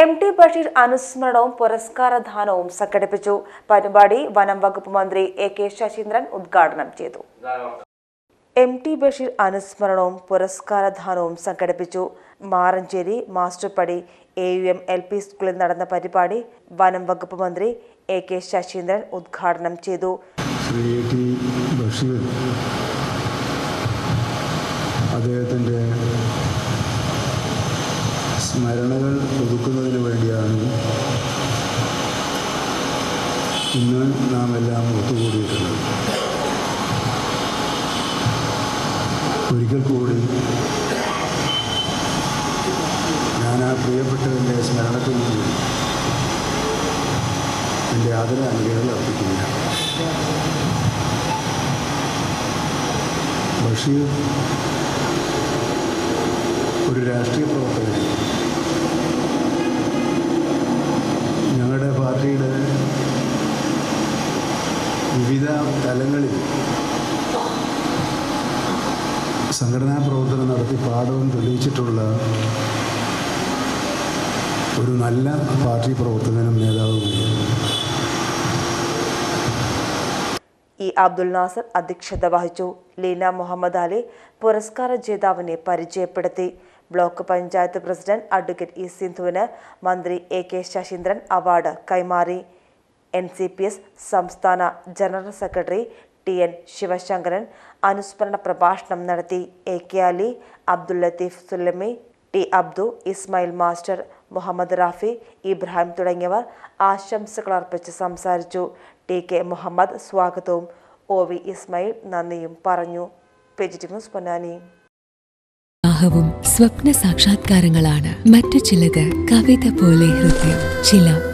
M T Basheer അനുസ്മരണവും പുരസ്കാരദാനവും സംഘടിപ്പിച്ചു. പരിപാടി വനം വകുപ്പ് മന്ത്രി എ കെ ശശീന്ദ്രൻ ഉദ്ഘാടനം ചെയ്തു. എം ടി ബഷീർ അനുസ്മരണവും പുരസ്കാരദാനവും സംഘടിപ്പിച്ചു. Maranchery Masterpadi A U M L P സ്കൂളിൽ നടന്ന പരിപാടി വനം വകുപ്പ് മന്ത്രി എ കെ ശശീന്ദ്രൻ ഉദ്ഘാടനം ചെയ്തു. സ്മരണകൾ പുതുക്കുന്നതിന് വേണ്ടിയാണ് ഇന്ന് നാം എല്ലാം ഒത്തുകൂടിയിട്ടുള്ളത്. ഒരിക്കൽ കൂടി ഞാൻ ആ പ്രിയപ്പെട്ടതിന്റെ സ്മരണത്തിൽ നിന്ന് എന്റെ ആദര അനുഗ്രഹങ്ങൾ അർപ്പിക്കുന്നില്ല ബഷീർ ഒരു രാഷ്ട്രീയ പ്രവർത്തകൻ തലങ്ങളിൽ സംഘടനാ പ്രവർത്തനം നടത്തി പാഠവും തെളിയിച്ചിട്ടുള്ള ഒരു നല്ല പാർട്ടി പ്രവർത്തകനും നേതാവുമാണ് ഇ അബ്ദുൽ നാസർ അധ്യക്ഷത വഹിച്ചു. ലീന മുഹമ്മദ് അലി പുരസ്കാര ജേതാവിനെ പരിചയപ്പെടുത്തി. Block panchayat president advocate E സിന്ധുവിന് മന്ത്രി എ കെ ശശീന്ദ്രൻ അവാർഡ് കൈമാറി. എൻ സി പി എസ് സംസ്ഥാന general secretary T N Sivasankaran അനുസ്മരണ പ്രഭാഷണം നടത്തി A K Ali Abdul Latheef Sullami T Abdu Ismail master Muhammad Rafi Ibrahim തുടങ്ങിയവർ ആശംസകൾ അർപ്പിച്ച് സംസാരിച്ചു. ടി കെ മുഹമ്മദ് സ്വാഗതവും. ഒ വി ഇസ്മായിൽ നന്ദിയും പറഞ്ഞു. സ്വപ്ന സാക്ഷാത്കാരങ്ങളാണ് മറ്റു ചിലത് കവിത പോലെ ഹൃദയം. ചില